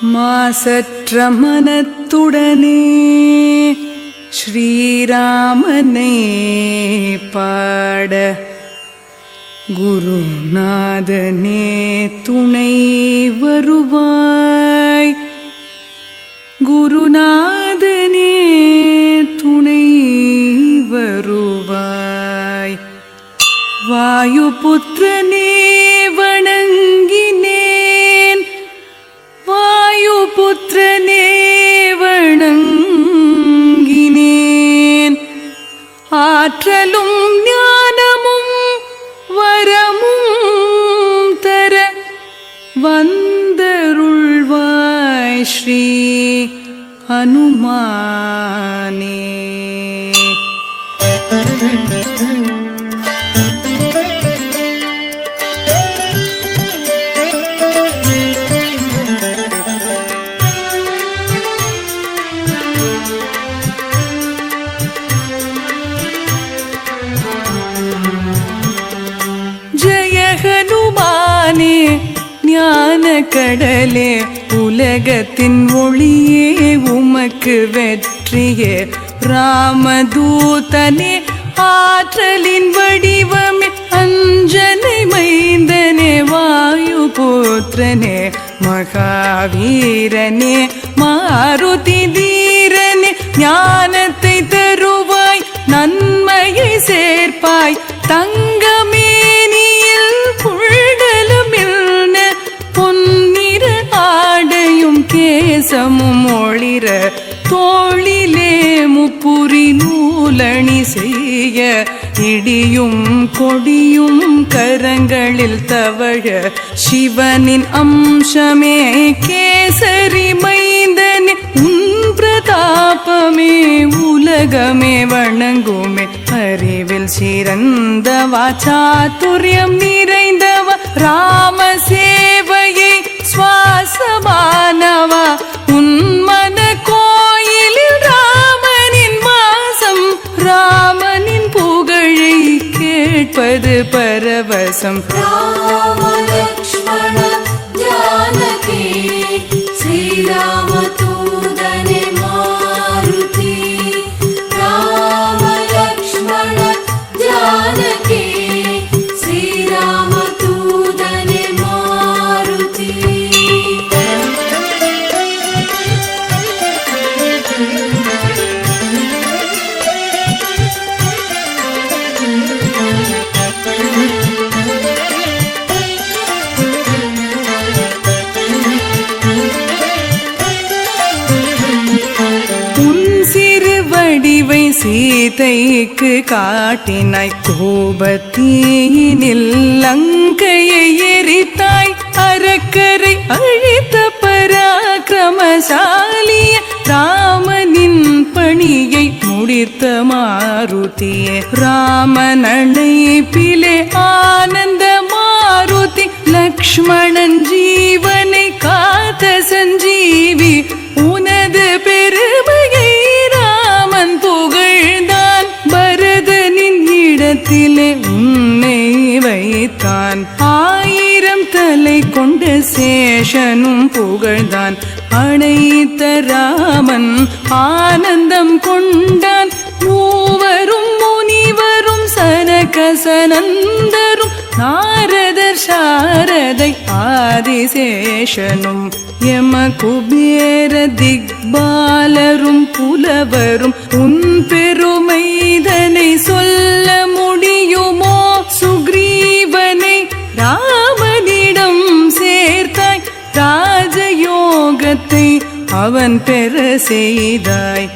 மாசற்ற மனத்துடனே ஸ்ரீராமனே பாட குருநாதனே துணை வருவாய். குருநாதனே துணை வருவாய். வாயுபுத்திரனே ஆற்றலும் ஞானமும் வரமும் தர வந்தருள்வாய் ஸ்ரீ ஹனுமானே ஹனுமானே ஞான கடலே உலகத்தின் ஒளியே உமக்கு வெற்றியே. ராமதூதனே ஆற்றலின் வடிவமே அஞ்சனை மைந்தனே வாயு போத்திரனே மகாவீரனே. செய்ய இடியும் கொடியும் கரங்களில் தவழ சிவனின் அம்சமே கேசரி மைந்தனின் உன் பிரதாபமே உலகமே வணங்குமே. அறிவில் சிறந்தவா சாத்துரியம் நிறைந்தவ ராமசே some. சீதைக்கு காட்டினாய் கோபத்தீனில் லங்கையை எரித்தாய். அறக்கரை அழித்த பராக்கிரமசாலிய ராமனின் பணியை முடித்த மாருதியே பிலே ஆனந்த மாருதி லக்ஷ்மணன் ஜீவனை இதயத்திலே உன்னை வைத்தான். ஆயிரம் தலை கொண்ட சேஷனும் புகழ்ந்தான். அணைத்த ராமன் ஆனந்தம் கொண்டான். மூவரும் முனிவரும் சனகசனந்தரும் நாரதர் சாரதை ஆதிசேஷனும் யம குபேர திக்பாலரும் புலவரும் உன் பெருமைதனை சொல்ல அவன் பெற செய்தாய்.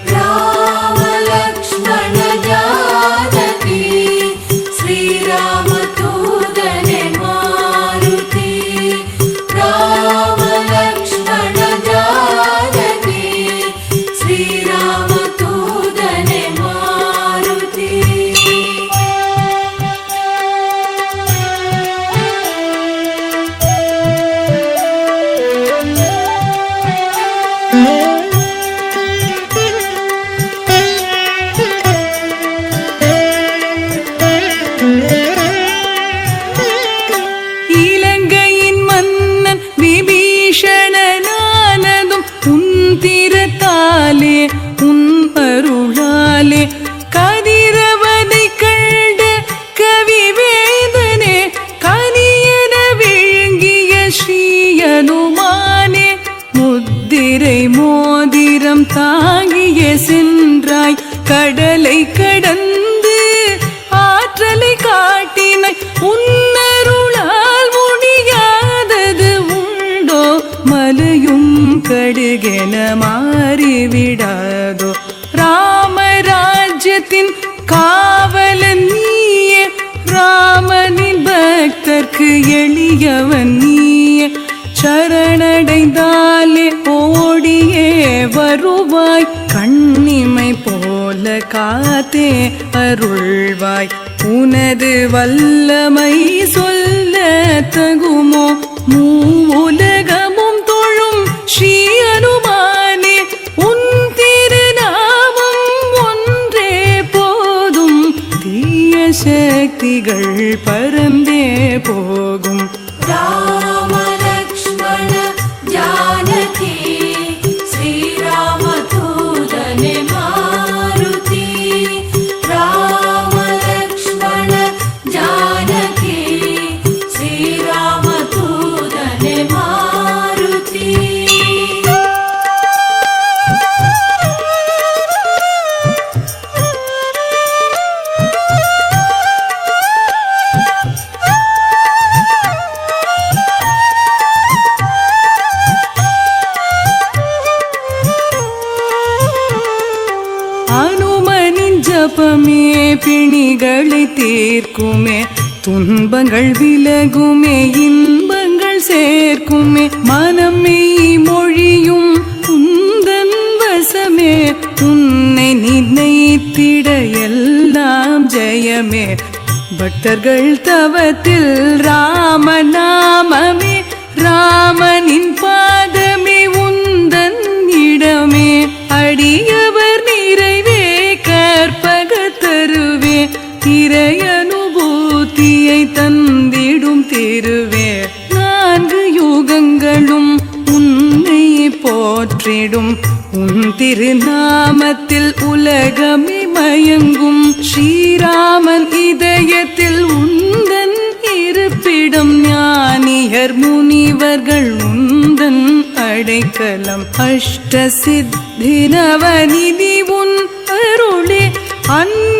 கடலை கடந்து ஆற்றலை காட்டினை உன்னருளால் முடியாதது உண்டோ? மலையும் கடுகென மாறிவிடாதோ? ராமராஜ்யத்தின் காவலன் நீயே ராமனின் பக்தர்க்கு எளியவன் நீயே. சரணடைந்தாலே ஓடியே வருவாய் காத்தே அருள்வாய். உனது வல்லமை சொல்ல தகுமோ? மூல அனுமனின் பிணிகளை தீர்க்குமே. துன்பங்கள் விலகுமே இன்பங்கள் சேர்க்குமே. மனமே மொழியும் உந்தன் வசமே. உன்னை நிர்ணயித்திட எல்லாம் ஜெயமே. பக்தர்கள் தவத்தில் ராமநாமமே. ராமனின் இறை தந்திடும் திருவே. நான்கு யுகங்களும் உன்னை போற்றிடும். உன் திருநாமத்தில் உலகமே மயங்கும். ஸ்ரீராமன் இதயத்தில் உந்தன் இருப்பிடம். ஞானியர் முனிவர்கள் உந்தன் அடைக்கலம். அஷ்ட சித்தி உன் அருளே. அன்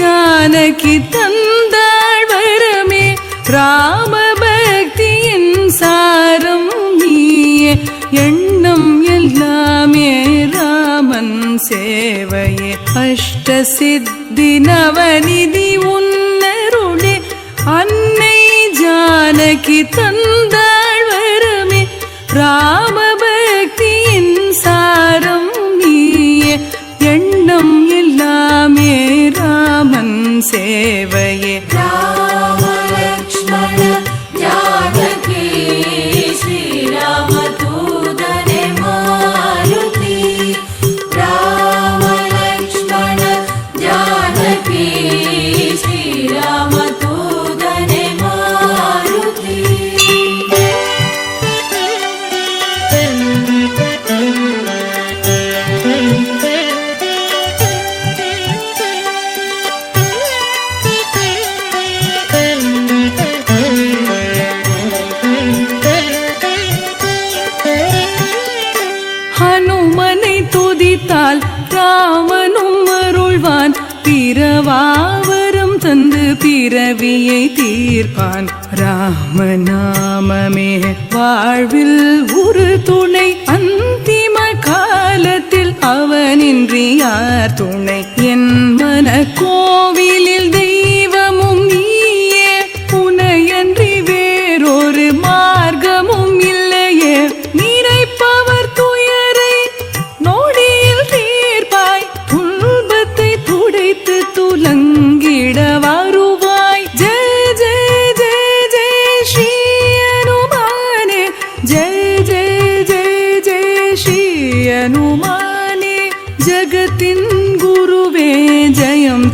ஜானகி தந்தாள் வரமே. ராம பக்தியின் சாரம் நீயே. எண்ணம் எல்லாமே ராமன் சேவையே. அஷ்ட சித்தி நவநிதி உன்னருளே. அன்னை ஜானகி தந்தாள் வரமே. ராம சேவை பிறவியை தீர்ப்பான். ராமநாமமே. வாழ்வில் ஒரு துணை அந்திம காலத்தில் அவனின்றி யார் துணை? என் மன கோவிலில் தெய்வம்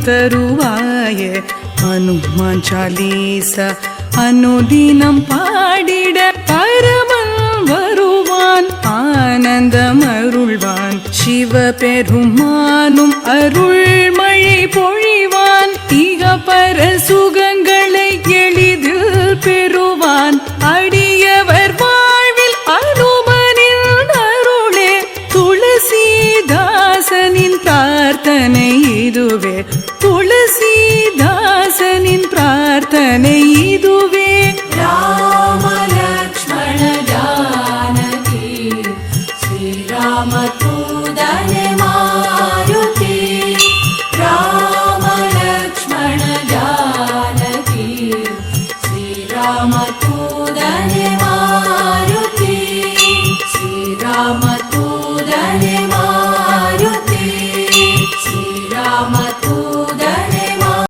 தருவாய. அனுமான் சாலீசா அனுதினம் பாடிட பரமன் வருவான். ஆனந்தம் அருள்வான். சிவ பெருமானும் அருள் மழை பொழிவான். இக பர சுகங்களை எளிதில் பெறுவான். அடியவர் வாழ்வில் அனுமனில் அருளே. துளசிதாசனின் பிரார்த்தனை இதுவே. कामतूदने